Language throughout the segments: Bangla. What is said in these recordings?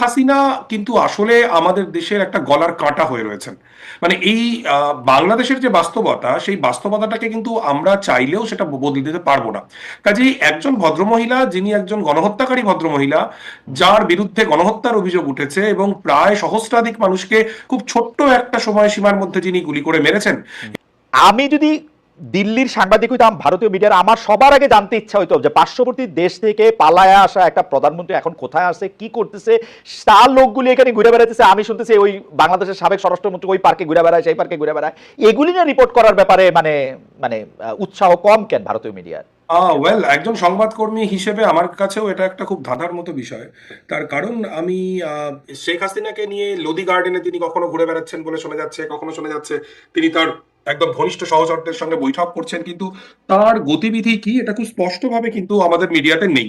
হাসিনা কিন্তু আসলে আমাদের দেশের একটা গলার কাঁটা হয়ে রয়েছেন। মানে এই বাংলাদেশের যে বাস্তবতা, সেই বাস্তবতাটাকে কিন্তু আমরা চাইলেও সেটা বদলে দিতে পারব না। কাজেই একজন ভদ্রমহিলা, যিনি একজন গণহত্যাকারী ভদ্রমহিলা, যার বিরুদ্ধে গণহত্যার অভিযোগ উঠেছে এবং প্রায় সহস্রাধিক মানুষকে খুব ছোট্ট একটা সময়সীমার মধ্যে যিনি গুলি করে মেরেছেন। আমি যদি দিল্লির সাংবাদিক হইতাম ভারতীয় মিডিয়ার, আমার সবার আগে জানতে ইচ্ছা হইতো যে পার্শ্ববর্তী দেশ থেকে পালায় আসা একটা প্রধানমন্ত্রী এখন কোথায় আছে, কি করতেছে, তার লোকগুলি এখানে ঘুরে বেড়াতেছে আমি শুনতেছি ওই বাংলাদেশের সাবেক স্বরাষ্ট্রমন্ত্রী ওই পার্কে ঘুরে বেড়ায়, সেই পার্কে ঘুরে বেড়ায়। এগুলি নিয়ে রিপোর্ট করার ব্যাপারে মানে মানে উৎসাহ কম কেন ভারতীয় মিডিয়ার? ওয়েল একজন সংবাদকর্মী হিসেবে আমার কাছেও এটা একটা খুব ধাঁধার মতো বিষয়। তার কারণ আমি শেখ হাসিনাকে নিয়ে লোদি গার্ডেনে তিনি কখনো ঘুরে বেড়াচ্ছেন বলে শোনা যাচ্ছে, কখনো শোনা যাচ্ছে, তিনি তার একদম ঘনিষ্ঠ সহচরদের সঙ্গে বৈঠক করছেন, কিন্তু তার গতিবিধি কি, এটা খুব স্পষ্টভাবে কিন্তু আমাদের মিডিয়াতে নেই।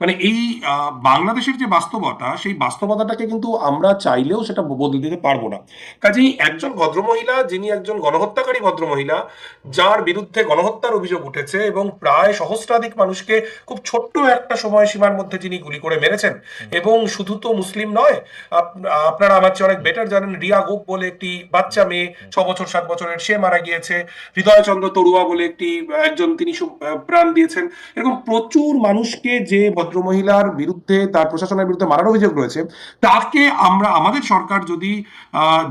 মানে এই বাংলাদেশের যে বাস্তবতা সেই বাস্তবতাটাকে কিন্তু আমরা চাইলেও সেটা বদলে দিতে পারব না। কাজেই একজন ভদ্রমহিলা যিনি একজন গণহত্যাকারী ভদ্রমহিলা যার বিরুদ্ধে গণহত্যার অভিযোগ উঠেছে এবং প্রায় সহস্রাধিক মানুষকে খুব ছোট্ট একটা সময়সীমার মধ্যে যিনি গুলি করে মেরেছেন। এবং শুধু তো মুসলিম নয় আপ- আপনারা আমার চেয়ে অনেক বেটার জানেন রিয়া গোপ বলে একটি বাচ্চা মেয়ে ছ বছর সাত বছরের সে মারা গিয়েছে। হৃদয়চন্দ্র তরুয়া বলে একটি একজন তিনি প্রাণ দিয়েছেন। এরকম প্রচুর মানুষকে যে ভদ্রমহিলার বিরুদ্ধে তার প্রশাসনের বিরুদ্ধে মারার অভিযোগ রয়েছে। তাকে আমরা আমাদের সরকার যদি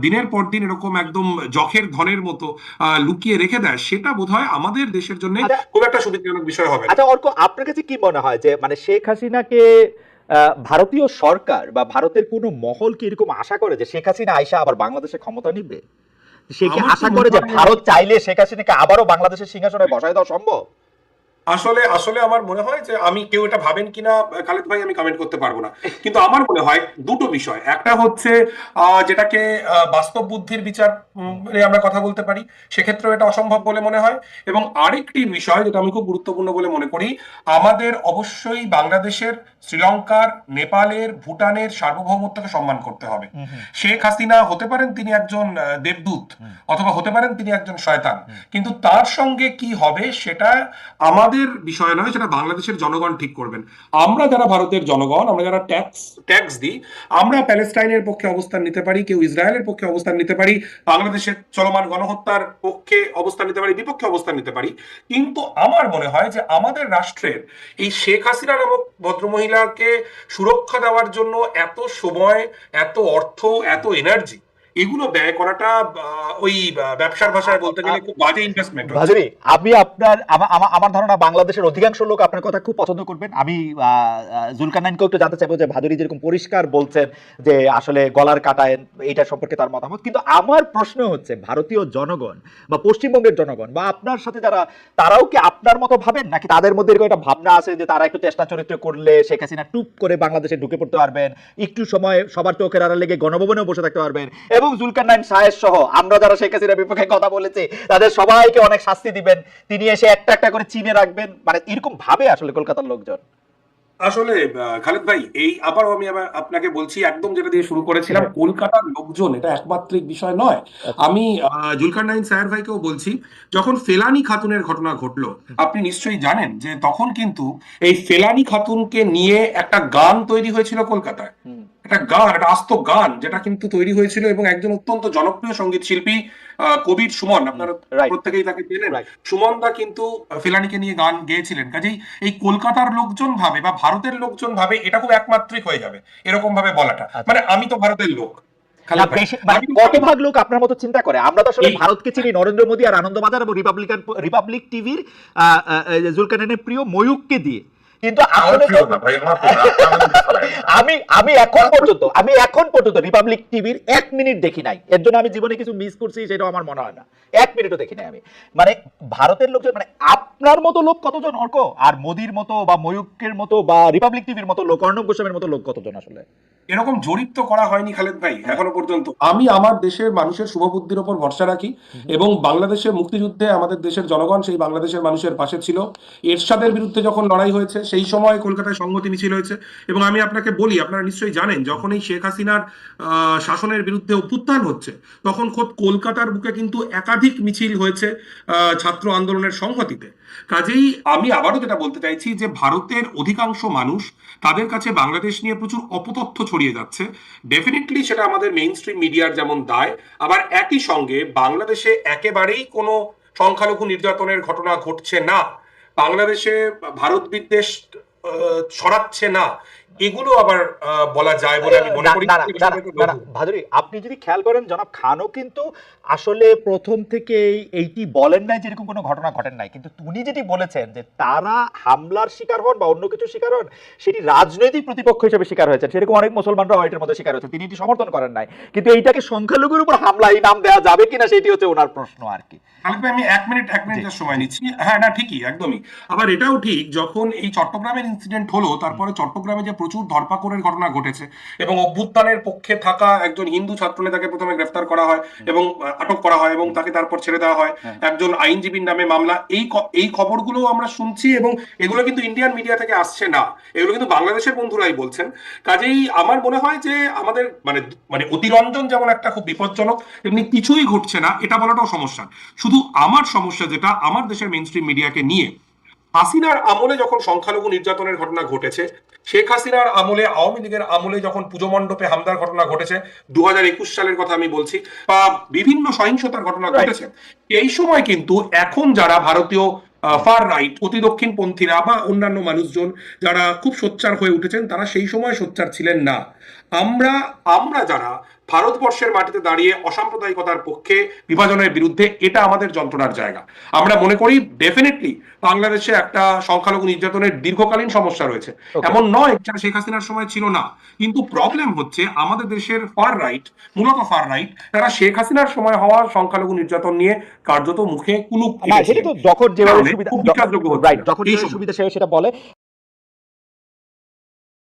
দিনের পর দিন এরকম একদম জখের ধনের মতো লুকিয়ে রেখে দেয় সেটা বোধহয় আমাদের দেশের জন্য আচ্ছা। খুব একটা সুবিধাজনক বিষয় হবে আচ্ছা অর্ক আপনার কাছে কি মনে হয় যে মানে শেখ হাসিনাকে ভারতীয় সরকার বা ভারতের কোনো মহল কি এরকম আশা করে যে শেখ হাসিনা আইসা আবার বাংলাদেশে ক্ষমতা নিবে? সে কি আশা করে যে ভারত চাইলে শেখ হাসিনাকে আবারও বাংলাদেশের সিংহাসনে বসায় দেওয়া সম্ভব? আসলে আসলে আমার মনে হয় যে আমি কেউ এটা ভাবেন কিনা খালেদ ভাই আমি কমেন্ট করতে পারব না। কিন্তু আমার মনে হয় দুটো বিষয়। একটা হচ্ছে যেটাকে বাস্তব বুদ্ধির বিচার আমরা কথা বলতে পারি সেক্ষেত্রেও এটা অসম্ভব বলে মনে হয়। এবং আরেকটি বিষয় যেটা আমি খুব গুরুত্বপূর্ণ বলে মনে করি আমাদের অবশ্যই বাংলাদেশের শ্রীলঙ্কার নেপালের ভুটানের সার্বভৌমত্বকে সম্মান করতে হবে। শেখ হাসিনা হতে পারেন তিনি একজন দেবদূত অথবা হতে পারেন তিনি একজন শয়তান। কিন্তু তার সঙ্গে কি হবে সেটা আমাদের বিষয় নয়, সেটা বাংলাদেশের জনগণ ঠিক করবেন। আমরা যারা ভারতের জনগণ, আমরা যারা ট্যাক্স ট্যাক্স দিই, আমরা প্যালেস্টাইনের পক্ষে অবস্থান নিতে পারি, কেউ ইসরায়েলের পক্ষে অবস্থান নিতে পারি, বাংলাদেশের চলমান গণহত্যার পক্ষে অবস্থান নিতে পারি, বিপক্ষে অবস্থান নিতে পারি। কিন্তু আমার মনে হয় যে আমাদের রাষ্ট্রের এই শেখ হাসিনা নামক ভদ্রমহিলাকে সুরক্ষা দেওয়ার জন্য এত সময়, এত অর্থ, এত এনার্জি এগুলো ব্যয় করাটা ওই ব্যবসার ভাষায় বলতে গেলে খুব বাজে ইনভেস্টমেন্ট ভাজুরি আমি আপনার, আমা- আমা- আমার ধারণা বাংলাদেশের অধিকাংশ লোক আপনার কথা খুব পছন্দ করবেন। আমি জুলকানাইনকেও একটু জানতে চাইব যে ভাদুরি যেরকম পরিষ্কার বলছেন যে আসলে গলার কাটায় এটা সম্পর্কে তার মতামত। কিন্তু আমার প্রশ্ন হচ্ছে, ভারতীয় জনগণ বা পশ্চিমবঙ্গের জনগণ বা আপনার সাথে যারা, তারাও কি আপনার মতো ভাবেন? নাকি তাদের মধ্যে এরকম একটা ভাবনা আছে যে তারা একটু চেষ্টা চরিত্র করলে শেখ হাসিনা টুপ করে বাংলাদেশে ঢুকে পড়তে পারবেন, একটু সময় সবার চোখের আড়ালে লেগে গণভবনেও বসে থাকতে পারবেন এবং জুলকানাইন সাহেব সহ আমরা যারা শেখ হাসিনার বিপক্ষে কথা বলেছি তাদের সবাইকে অনেক শাস্তি দিবেন। তিনি এসে একটা একটা করে চিনে রাখবেন। মানে এরকম ভাবে আসলে কলকাতার লোকজন। আসলে খালেদ ভাই এই আবারও আমি আবার আপনাকে বলছি একদম যেটা দিয়ে শুরু করেছিলাম কলকাতার লোকজন এটা একমাত্রিক বিষয় নয়। আমি জুলকার নাইন সায়ার ভাইকেও বলছি যখন ফেলানি খাতুনের ঘটনা ঘটলো আপনি নিশ্চয়ই জানেন যে তখন কিন্তু এই ফেলানি খাতুনকে নিয়ে একটা গান তৈরি হয়েছিল কলকাতায়। একটা গান একটা আস্ত গান যেটা কিন্তু তৈরি হয়েছিল এবং একজন অত্যন্ত জনপ্রিয় সংগীত শিল্পী কবির সুমন। আপনারা প্রত্যেকেই তাকে চেনেন। সুমন দা কিন্তু ফেলানিকে নিয়ে গান গেয়েছিলেন। কাজেই এই কলকাতার লোকজন ভাবে বা ভারতের লোকজন ভাবে এটা খুব একমাত্রিক হয়ে যাবে এরকম ভাবে বলাটা। আচ্ছা। মানে আমি তো ভারতের লোক। মানে কত ভাগ লোক আপনার মতো চিন্তা করে? আমরা তো আসলে ভারতকে চিনি নরেন্দ্র মোদী আর আনন্দবাজার এবং রিপাবলিকান রিপাবলিক টিভির জুলকানের প্রিয় ময়ূককে দিয়ে। কিন্তু আমি আমি এখন পর্যন্ত আমি এখন পর্যন্ত রিপাবলিক টিভির এক মিনিট দেখি নাই। এর জন্য আমি জীবনে কিছু মিস করছি সেটাও আমার মনে হয় না। এক মিনিটও দেখি নাই আমি। মানে ভারতের লোকজন মানে আপনার মতো লোক কতজন অর্ক? আর মোদির মতো বা ময়ূকের মতো বা রিপাবলিক টিভির মতো লোক অর্ণব গোস্বামীর মতো লোক কতজন আসলে? এরকম জরিপ তো করা হয়নি খালেদ ভাই এখনও পর্যন্ত। আমি আমার দেশের মানুষের শুভবুদ্ধির ওপর ভরসা রাখি এবং বাংলাদেশের মুক্তিযুদ্ধে আমাদের দেশের জনগণ সেই বাংলাদেশের মানুষের পাশে ছিল। এরশাদের বিরুদ্ধে যখন লড়াই হয়েছে সেই সময় কলকাতায় সংহতি মিছিল হয়েছে এবং আমি আপনাকে বলি আপনারা নিশ্চয়ই জানেন যখন এই শেখ হাসিনার শাসনের বিরুদ্ধে অভ্যুত্থান হচ্ছে তখন খোদ কলকাতার বুকে কিন্তু একাধিক মিছিল হয়েছে ছাত্র আন্দোলনের সংহতিতে। কাজেই আমি আবারও যেটা বলতে চাইছি যে ভারতের অধিকাংশ মানুষ তাদের কাছে বাংলাদেশ নিয়ে প্রচুর অপতথ্য ছড়িয়ে যাচ্ছে। ডেফিনেটলি সেটা আমাদের মেইন স্ট্রিম মিডিয়ার যেমন দায়, আবার একই সঙ্গে বাংলাদেশে একেবারেই কোনো সংখ্যালঘু নির্যাতনের ঘটনা ঘটছে না। বাংলাদেশে ভারত বিদ্বেষ ছড়াচ্ছে না। এগুলো আবার বলা যায় বলে আমি মনে করি। ভাদুরী আপনি যদি খেয়াল করেন জনাব খানও কিন্তু আসলে প্রথম থেকে এইটি বলেন নাই যেরকম কোনো ঘটনা ঘটেন নাই। কিন্তু উনি যেটি বলেছেন যে তারা হামলার শিকার হন বা অন্য কিছু শিকার হন সেটি রাজনৈতিক প্রতিপক্ষ হিসেবে শিকার হয়েছেন। সেরকম অনেক মুসলমানরা এটার মধ্যে শিকার হয়েছে তিনি এটি সমর্থন করেন নাই। কিন্তু এইটাকে সংখ্যালঘুর উপর হামলা এই নাম দেওয়া যাবে কিনা সেটি হচ্ছে ওনার প্রশ্ন আর কি। আমি এক মিনিট এক মিনিটের সময় নিচ্ছি। হ্যাঁ না ঠিকই একদমই। আবার এটাও ঠিক যখন এই চট্টগ্রামের ইনসিডেন্ট হলো তারপরে চট্টগ্রামে যে প্রচুর ধরপাকড়ের ঘটনা ঘটেছে এবং অভ্যুত্থানের পক্ষে থাকা একজন হিন্দু ছাত্রনেতাকে প্রথমে গ্রেফতার করা হয় এবং আটক করা হয় এবং তাকে তারপর ছেড়ে দেওয়া হয়। একজন আইনজীবীর নামে মামলা। এই এই খবরগুলো আমরা শুনছি এবং এগুলো কিন্তু ইন্ডিয়ান মিডিয়া থেকে আসছে না। এগুলো কিন্তু বাংলাদেশের বন্ধুরাই বলছেন। কাজেই আমার মনে হয় যে আমাদের মানে মানে অতিরঞ্জন যেমন একটা খুব বিপজ্জনক এমনি কিছুই ঘটছে না। এটা বলাটাও সমস্যা। শুধু আমার সমস্যা যেটা আমার দেশের মেইন স্ট্রিম মিডিয়াকে নিয়ে। হাসিনার আমলে যখন সংখ্যালঘু নির্যাতনের ঘটনা ঘটেছে শেখ হাসিনার আমলে আওয়ামী লীগের আমলে যখন পুজো মণ্ডপে হামলার ঘটনা ঘটেছে দু সালের কথা আমি বলছি বা বিভিন্ন সহিংসতার ঘটনা ঘটেছে এই সময় কিন্তু এখন যারা ভারতীয় ফার রাইট অতি দক্ষিণপন্থীরা বা অন্যান্য মানুষজন যারা খুব সোচ্চার হয়ে উঠেছেন তারা সেই সময় সোচ্চার ছিলেন না। আমরা আমরা যারা ভারতবর্ষের মাটিতে দাঁড়িয়ে অসাম্প্রদায়িকতার পক্ষে বিভাজনের বিরুদ্ধে এটা আমাদের যন্ত্রণার জায়গা। আমরা মনে করি ডেফিনেটলি বাংলাদেশে একটা সংখ্যালঘু নির্যাতনের দীর্ঘকালীন সমস্যা রয়েছে। এমন নয় যেটা শেখ হাসিনার সময় ছিল না। কিন্তু প্রবলেম হচ্ছে আমাদের দেশের ফার রাইট মূলত ফার রাইট তারা শেখ হাসিনার সময় হওয়া সংখ্যালঘু নির্যাতন নিয়ে কার্যত মুখে কুলুপ সেটা তো যখন যেভাবে। সুবিধা সেটা বলে